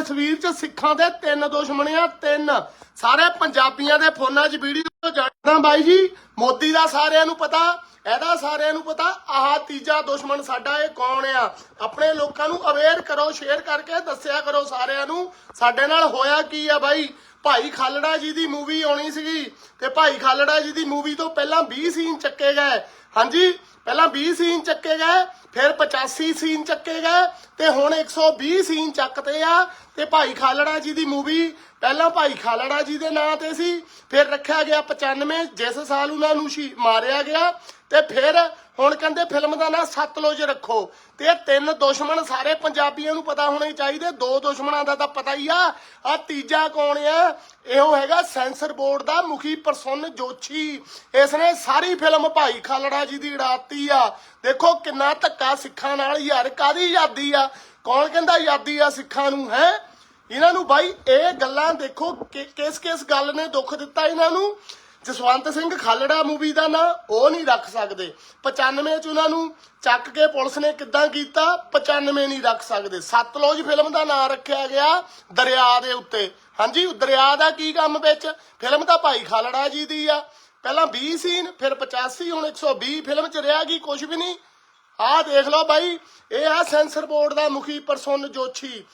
ਤਸਵੀਰ 'ਚ ਸਿੱਖਾਂ ਦੇ ਤਿੰਨ ਦੁਸ਼ਮਣ ਆ ਤਿੰਨ ਸਾਰੇ ਪੰਜਾਬੀਆਂ ਦੇ ਫੋਨਾਂ 'ਚ ਵੀਡੀਓ ਜਾਣਦਾ ਬਾਈ ਜੀ। ਮੋਦੀ ਦਾ ਸਾਰਿਆਂ ਨੂੰ ਪਤਾ, ਇਹਦਾ ਸਾਰਿਆਂ ਨੂੰ ਪਤਾ, ਆਹ ਤੀਜਾ ਦੁਸ਼ਮਣ ਸਾਡਾ ਇਹ ਕੌਣ ਆ? ਆਪਣੇ ਲੋਕਾਂ ਨੂੰ ਅਵੇਅਰ ਕਰੋ ਸ਼ੇਅਰ ਕਰਕੇ ਦੱਸਿਆ ਕਰੋ ਸਾਰਿਆਂ ਨੂੰ, ਸਾਡੇ ਨਾਲ ਹੋਇਆ ਕੀ ਆ ਬਾਈ? ਭਾਈ ਖਾਲੜਾ ਜੀ ਦੀ ਮੂਵੀ ਆਉਣੀ ਸੀਗੀ ਤੇ ਭਾਈ ਖਾਲੜਾ ਜੀ ਦੀ ਮੂਵੀ ਤੋਂ ਪਹਿਲਾਂ 20 ਸੀਨ ਚੱਕੇ ਗਏ। ਹਾਂਜੀ, ਪਹਿਲਾਂ 20 ਸੀਨ ਚੱਕੇ ਗਏ, ਫਿਰ 85 ਸੀਨ ਚੱਕੇ ਗਏ ਤੇ ਹੁਣ 120 ਸੀਨ ਚੱਕਦੇ ਆ ਤੇ ਭਾਈ ਖਾਲੜਾ ਜੀ ਦੀ ਮੂਵੀ ਪਹਿਲਾਂ ਭਾਈ ਖਾਲੜਾ ਜੀ ਦੇ ਨਾਂ ਤੇ ਸੀ, ਫਿਰ ਰੱਖਿਆ ਗਿਆ 95 ਜਿਸ ਸਾਲ ਉਹਨਾਂ ਨੂੰ ਸ਼ੀ ਮਾਰਿਆ ਗਿਆ ਤੇ ਫਿਰ ਹੁਣ ਕਹਿੰਦੇ ਫਿਲਮ ਦਾ ਨਾਂ ਸਤਲੁਜ ਰੱਖੋ। ਤੇ ਤਿੰਨ ਦੁਸ਼ਮਣ ਸਾਰੇ ਪੰਜਾਬੀਆਂ ਨੂੰ ਪਤਾ ਹੋਣੇ ਚਾਹੀਦੇ। ਦੋ ਦੁਸ਼ਮਣਾਂ ਦਾ ਤਾਂ ਪਤਾ ਹੀ ਆ। ਆ ਤੀਜਾ ਕੌਣ ਆ? ਇਹੋ ਹੈਗਾ ਸੈਂਸਰ ਬੋਰਡ ਦਾ ਮੁਖੀ ਪ੍ਰਸੰਨ ਜੋਸ਼ੀ। ਇਸ ਨੇ ਸਾਰੀ ਫਿਲਮ ਭਾਈ ਖਾਲੜਾ ਜੀ ਦੀ ਉਡਾਤੀ ਆ। ਦੇਖੋ ਕਿੰਨਾ ਧੱਕਾ ਸਿੱਖਾਂ ਨਾਲ ਯਾਰ ਕਾਦੀ ਆਜ਼ਾਦੀ ਆ? ਕੌਣ ਕਹਿੰਦਾ ਆਜ਼ਾਦੀ ਆ ਸਿੱਖਾਂ ਨੂੰ, ਹੈ? ਇਹਨਾਂ ਨੂੰ ਬਾਈ, ਇਹ ਗੱਲਾਂ ਦੇਖੋ ਕਿਸ ਕਿਸ ਗੱਲ ਨੇ ਦੁੱਖ ਦਿੱਤਾ ਇਹਨਾਂ ਨੂੰ? ਜਸਵੰਤ ਸਿੰਘ ਖਾਲੜਾ ਮੂਵੀ ਦਾ ਨਾਂ ਉਹ ਨਹੀਂ ਰੱਖ ਸਕਦੇ। 95 ਚ ਉਹਨਾਂ ਨੂੰ ਚੱਕ ਕੇ ਪੁਲਿਸ ਨੇ ਕਿੱਦਾਂ ਕੀਤਾ? 95 ਨਹੀਂ ਰੱਖ ਸਕਦੇ। ਸਤਲੁਜ ਫਿਲਮ ਦਾ ਨਾਂ ਰੱਖਿਆ ਗਿਆ ਦਰਿਆ ਦੇ ਉੱਤੇ। ਹਾਂਜੀ, ਦਰਿਆ ਦਾ ਕੀ ਕੰਮ ਵਿੱਚ? ਫਿਲਮ ਤਾਂ ਭਾਈ ਖਾਲੜਾ ਜੀ ਦੀ ਆ। ਪਹਿਲਾਂ 20 ਸੀਨ, ਫਿਰ 85 ਹੁਣ 120 ਫਿਲਮ ਚ ਰਿਹਾ ਕੀ? ਕੁਝ ਵੀ ਨਹੀਂ। ਆਹ ਦੇਖ ਲਓ ਬਾਈ, ਇਹ ਆ ਸੈਂਸਰ ਬੋਰਡ ਦਾ ਮੁਖੀ ਪ੍ਰਸੰਨ ਜੋਸ਼ੀ।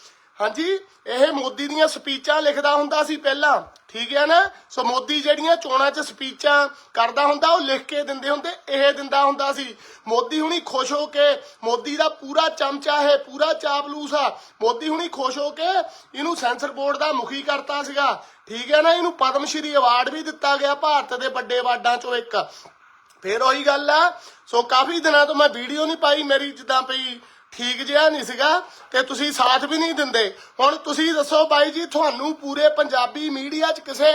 ਹਾਂਜੀ, ਇਹ ਮੋਦੀ ਦੀਆਂ ਸਪੀਚਾਂ ਲਿਖਦਾ ਹੁੰਦਾ ਸੀ ਪਹਿਲਾਂ। ਠੀਕ ਹੈ ਨਾ? ਸੋ ਮੋਦੀ ਜਿਹੜੀਆਂ ਚੋਣਾਂ 'ਚ ਸਪੀਚਾਂ ਕਰਦਾ ਹੁੰਦਾ, ਉਹ ਲਿਖ ਕੇ ਦਿੰਦੇ ਹੁੰਦੇ, ਇਹ ਦਿੰਦਾ ਹੁੰਦਾ ਸੀ। ਮੋਦੀ ਹੁਣੀ ਖੁਸ਼ ਹੋ ਕੇ ਮੋਦੀ ਦਾ ਪੂਰਾ ਚਮਚਾ ਹੈ, ਪੂਰਾ ਚਾਪਲੂਸ ਆ। ਮੋਦੀ ਹੁਣੀ ਖੁਸ਼ ਹੋ ਕੇ ਇਹਨੂੰ ਸੈਂਸਰ ਬੋਰਡ ਦਾ ਮੁਖੀ ਕਰਤਾ ਸੀਗਾ। ਠੀਕ ਹੈ ਨਾ? ਇਹਨੂੰ ਪਦਮ ਸ਼੍ਰੀ ਅਵਾਰਡ ਵੀ ਦਿੱਤਾ ਗਿਆ ਭਾਰਤ ਦੇ ਵੱਡੇ ਅਵਾਰਡਾਂ 'ਚੋਂ ਇੱਕ। ਫੇਰ ਉਹੀ ਗੱਲ ਆ। ਸੋ ਕਾਫੀ ਦਿਨਾਂ ਤੋਂ ਮੈਂ ਵੀਡੀਓ ਨਹੀਂ ਪਾਈ, ਮੇਰੀ ਜਿੱਦਾਂ ਪਈ ਠੀਕ ਜਿਹਾ ਨਹੀਂ ਸੀਗਾ ਤੇ ਤੁਸੀਂ ਸਾਥ ਵੀ ਨਹੀਂ ਦਿੰਦੇ। ਹੁਣ ਤੁਸੀਂ ਦੱਸੋ ਬਾਈ ਜੀ, ਤੁਹਾਨੂੰ ਪੂਰੇ ਪੰਜਾਬੀ ਮੀਡੀਆ 'ਚ ਕਿਸੇ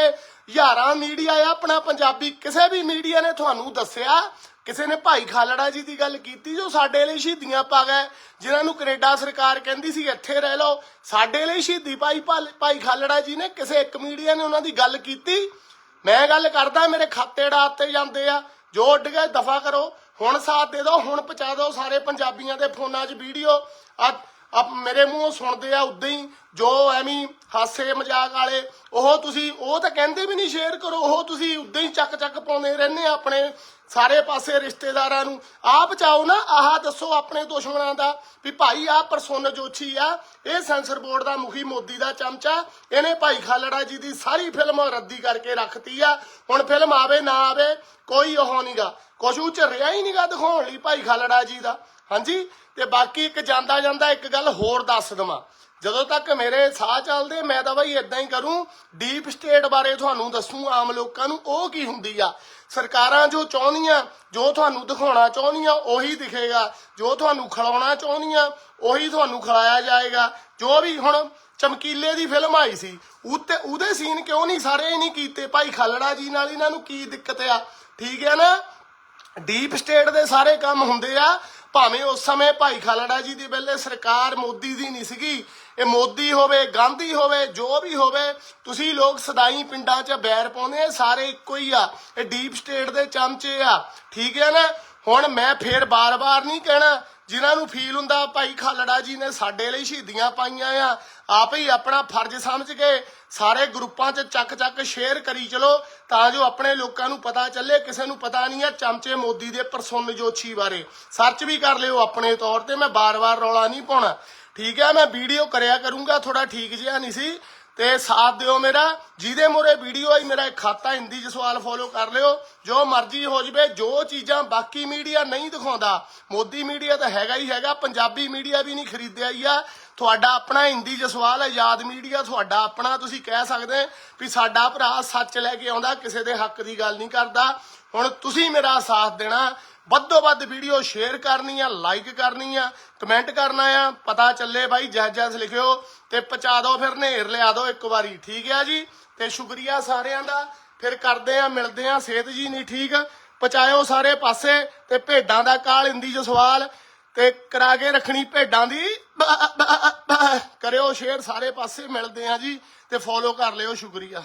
ਹਜ਼ਾਰਾਂ ਮੀਡੀਆ ਆ, ਆਪਣਾ ਪੰਜਾਬੀ ਕਿਸੇ ਵੀ ਮੀਡੀਆ ਨੇ ਤੁਹਾਨੂੰ ਦੱਸਿਆ? ਕਿਸੇ ਨੇ ਭਾਈ ਖਾਲੜਾ ਜੀ ਦੀ ਗੱਲ ਕੀਤੀ ਜੋ ਸਾਡੇ ਲਈ ਸ਼ਹੀਦੀਆਂ ਪਾ ਗਏ ਜਿਨ੍ਹਾਂ ਨੂੰ ਕੈਨੇਡਾ ਸਰਕਾਰ ਕਹਿੰਦੀ ਸੀ ਇੱਥੇ ਰਹਿ ਲਓ। ਸਾਡੇ ਲਈ ਸ਼ਹੀਦੀ ਭਾਈ ਭਾਈ ਖਾਲੜਾ ਜੀ ਨੇ ਕਿਸੇ ਇੱਕ ਮੀਡੀਆ ਨੇ ਉਹਨਾਂ ਦੀ ਗੱਲ ਕੀਤੀ। ਮੈਂ ਗੱਲ ਕਰਦਾ, ਮੇਰੇ ਖਾਤੇ ਡਾਤੇ ਜਾਂਦੇ ਆ। ਜੋ ਉੱਡ ਗਏ, ਦਫਾ ਕਰੋ। ਹੁਣ ਸਾਥ ਦੇ ਦਿਓ, ਹੁਣ ਪਹੁੰਚਾ ਦਿਓ ਸਾਰੇ ਪੰਜਾਬੀਆਂ ਦੇ ਫੋਨਾਂ 'ਚ ਵੀਡੀਓ। ਆ ਆ ਮੇਰੇ ਮੂੰਹੋਂ ਸੁਣਦੇ ਆ ਉਦਾਂ ਹੀ, ਜੋ ਐਵੇਂ ਹਾਸੇ ਮਜ਼ਾਕ ਵਾਲੇ, ਉਹ ਤੁਸੀਂ, ਉਹ ਤਾਂ ਕਹਿੰਦੇ ਵੀ ਨਹੀਂ ਸ਼ੇਅਰ ਕਰੋ, ਉਹ ਤੁਸੀਂ ਉਦਾਂ ਹੀ ਚੱਕ ਚੱਕ ਪਾਉਂਦੇ ਰਹਿੰਦੇ ਆ ਆਪਣੇ ਸਾਰੇ ਪਾਸੇ ਰਿਸ਼ਤੇਦਾਰਾਂ ਨੂੰ। ਆਹ ਬਚਾਓ ਨਾ, ਆਹ ਦੱਸੋ ਆਪਣੇ ਦੁਸ਼ਮਣਾਂ ਦਾ, ਵੀ ਭਾਈ ਆਹ ਪ੍ਰਸੰਨ ਜੋਸ਼ੀ ਆ, ਇਹ ਸੈਂਸਰ ਬੋਰਡ ਦਾ ਮੁਖੀ ਮੋਦੀ ਦਾ ਚਮਚਾ, ਇਹਨੇ ਭਾਈ ਖਾਲੜਾ ਜੀ ਦੀ ਸਾਰੀ ਫਿਲਮ ਰੱਦੀ ਕਰਕੇ ਰੱਖਤੀ ਆ। ਹੁਣ ਫਿਲਮ ਆਵੇ, ਨਾ ਆਵੇ, ਕੋਈ ਉਹ ਨਹੀਂਗਾ ਕੁਛ ਉਹ ਚ ਰਿਹਾ ਹੀ ਨਹੀਂਗਾ ਦਿਖਾਉਣ ਲਈ ਭਾਈ ਖਾਲੜਾ ਜੀ ਦਾ। ਹਾਂਜੀ? ਤੇ ਬਾਕੀ ਇੱਕ ਜਾਂਦਾ ਜਾਂਦਾ ਇੱਕ ਗੱਲ ਹੋਰ ਦੱਸ ਦਵਾਂ। ਜਦੋਂ ਤੱਕ ਮੇਰੇ ਸਾਹ ਚੱਲਦੇ, ਮੈਂ ਤਾਂ ਬਈ ਇਦਾਂ ਹੀ ਕਰੂੰ। ਡੀਪ ਸਟੇਟ ਬਾਰੇ ਤੁਹਾਨੂੰ ਦੱਸੂ ਆਮ ਲੋਕਾਂ ਨੂੰ, ਉਹ ਕੀ ਹੁੰਦੀ ਆ? ਸਰਕਾਰਾਂ ਜੋ ਚਾਹੁੰਦੀਆਂ, ਜੋ ਤੁਹਾਨੂੰ ਦਿਖਾਉਣਾ ਚਾਹੁੰਦੀਆਂ, ਉਹੀ ਦਿਖੇਗਾ। ਜੋ ਤੁਹਾਨੂੰ ਖਿਲਾਉਣਾ ਚਾਹੁੰਦੀਆਂ, ਉਹੀ ਤੁਹਾਨੂੰ ਖਿਲਾਇਆ ਜਾਏਗਾ। ਜੋ ਵੀ ਹੁਣ ਚਮਕੀਲੇ ਦੀ ਫਿਲਮ ਆਈ ਸੀ, ਉੱਤੇ ਉਹਦੇ ਸੀਨ ਕਿਉਂ ਨਹੀਂ ਸਾਰੇ ਹੀ ਨਹੀਂ ਕੀਤੇ? ਭਾਈ ਖਾਲੜਾ ਜੀ ਨਾਲ ਇਹਨਾਂ ਨੂੰ ਕੀ ਦਿੱਕਤ ਆ? ਠੀਕ ਹੈ ਨਾ? ਡੀਪ ਸਟੇਟ ਦੇ ਸਾਰੇ ਕੰਮ ਹੁੰਦੇ ਆ। ਭਾਵੇਂ ਉਸ ਸਮੇਂ ਭਾਈ ਖਾਲੜਾ ਜੀ ਦੀ ਵੇਲੇ ਸਰਕਾਰ ਮੋਦੀ ਦੀ ਨਹੀਂ ਸੀਗੀ। ਇਹ ਮੋਦੀ ਹੋਵੇ, ਗਾਂਧੀ ਹੋਵੇ, ਜੋ ਵੀ ਹੋਵੇ, ਤੁਸੀਂ ਲੋਕ ਸਦਾਈ ਪਿੰਡਾਂ 'ਚ ਬੈਰ ਪਾਉਂਦੇ ਸਾਰੇ ਇੱਕੋ ਹੀ ਆ। ਇਹ ਡੀਪ ਸਟੇਟ ਦੇ ਚਮਚੇ ਆ। ਠੀਕ ਹੈ ਨਾ? ਹੁਣ ਮੈਂ ਫੇਰ ਬਾਰ-ਬਾਰ ਨਹੀਂ ਕਹਿਣਾ ਜਿਨ੍ਹਾਂ ਨੂੰ ਫੀਲ ਹੁੰਦਾ, ਭਾਈ ਖਾਲੜਾ ਜੀ ਨੇ ਸਾਡੇ ਲਈ ਸ਼ਹੀਦੀਆਂ ਪਾਈਆਂ ਆ। ਆਪ ਹੀ ਆਪਣਾ ਫਰਜ਼ ਸਮਝ ਕੇ ਸਾਰੇ ਗਰੁੱਪਾਂ 'ਚ ਚੱਕ ਚੱਕ ਸ਼ੇਅਰ ਕਰੀ ਚਲੋ, ਤਾਂ ਜੋ ਆਪਣੇ ਲੋਕਾਂ ਨੂੰ ਪਤਾ ਚੱਲੇ, ਕਿਸੇ ਨੂੰ ਪਤਾ ਨਹੀਂ ਆ ਚਮਚੇ ਮੋਦੀ ਦੇ ਪ੍ਰਸੰਨ ਜੋਸ਼ੀ ਬਾਰੇ। ਸਰਚ ਵੀ ਕਰ ਲਿਓ ਆਪਣੇ ਤੌਰ ਤੇ, ਮੈਂ ਬਾਰ-ਬਾਰ ਰੌਲਾ ਨਹੀਂ ਪਾਉਣਾ। ਠੀਕ ਹੈ ਮੈਂ ਵੀਡੀਓ ਕਰਿਆ ਕਰੂੰਗਾ ਥੋੜਾ ਠੀਕ ਜਿਹਾ ਨਹੀਂ ਸੀ। ਤੇ ਸਾਥ ਦਿਓ ਮੇਰਾ, ਜਿਹਦੇ ਮੋਰੇ ਵੀਡੀਓ ਆਈ, ਮੇਰਾ ਇੱਕ ਖਾਤਾ ਹਿੰਦੀ ਜਸਵਾਲ ਫੋਲੋ ਕਰ ਲਿਓ। ਜੋ ਮਰਜ਼ੀ ਹੋ ਜਵੇ, ਜੋ ਚੀਜ਼ਾਂ ਬਾਕੀ ਮੀਡੀਆ ਨਹੀਂ ਦਿਖਾਉਂਦਾ, ਮੋਦੀ ਮੀਡੀਆ ਤਾਂ ਹੈਗਾ ਹੀ ਹੈਗਾ, ਪੰਜਾਬੀ ਮੀਡੀਆ ਵੀ ਨਹੀਂ ਖਰੀਦਿਆ ਹੀ ਆ। ਤੁਹਾਡਾ ਆਪਣਾ ਹਿੰਦੀ ਜਸਵਾਲ ਆਜ਼ਾਦ ਮੀਡੀਆ ਤੁਹਾਡਾ ਆਪਣਾ, ਤੁਸੀਂ ਕਹਿ ਸਕਦੇ ਵੀ ਸਾਡਾ ਭਰਾ ਸੱਚ ਲੈ ਕੇ ਆਉਂਦਾ, ਕਿਸੇ ਦੇ ਹੱਕ ਦੀ ਗੱਲ ਨਹੀਂ ਕਰਦਾ। ਹੁਣ ਤੁਸੀਂ ਮੇਰਾ ਸਾਥ ਦੇਣਾ ਵੱਧੋ ਵੱਧ ਵੀਡੀਓ ਸ਼ੇਅਰ ਕਰਨੀ ਆ ਲਾਈਕ ਕਰਨੀ ਆ ਕਮੈਂਟ ਕਰਨਾ ਆ, ਪਤਾ ਚੱਲੇ ਬਾਈ ਜੈ ਜੈਸ ਲਿਖਿਓ ਤੇ ਪਹੁੰਚਾ ਦਿਓ ਫਿਰ ਨੇਰ, ਲਿਆ ਦਿਓ ਇੱਕ ਵਾਰੀ, ਠੀਕ ਆ ਜੀ? ਤੇ ਸ਼ੁਕਰੀਆ ਸਾਰਿਆਂ ਦਾ। ਫਿਰ ਕਰਦੇ ਆ, ਮਿਲਦੇ ਆ, ਸਿਹਤ ਜੀ ਨਹੀਂ ਠੀਕ, ਪਹੁੰਚਾਇਓ ਸਾਰੇ ਪਾਸੇ ਤੇ ਭੇਡਾਂ ਦਾ ਕਾਲ ਹਿੰਦੀ ਚ ਸਵਾਲ ਤੇ ਕਰਾ ਕੇ ਰੱਖਣੀ ਭੇਡਾਂ ਦੀ। ਕਰਿਓ ਸ਼ੇਅਰ ਸਾਰੇ ਪਾਸੇ, ਮਿਲਦੇ ਆ ਜੀ ਤੇ ਫੋਲੋ ਕਰ ਲਿਓ, ਸ਼ੁਕਰੀਆ।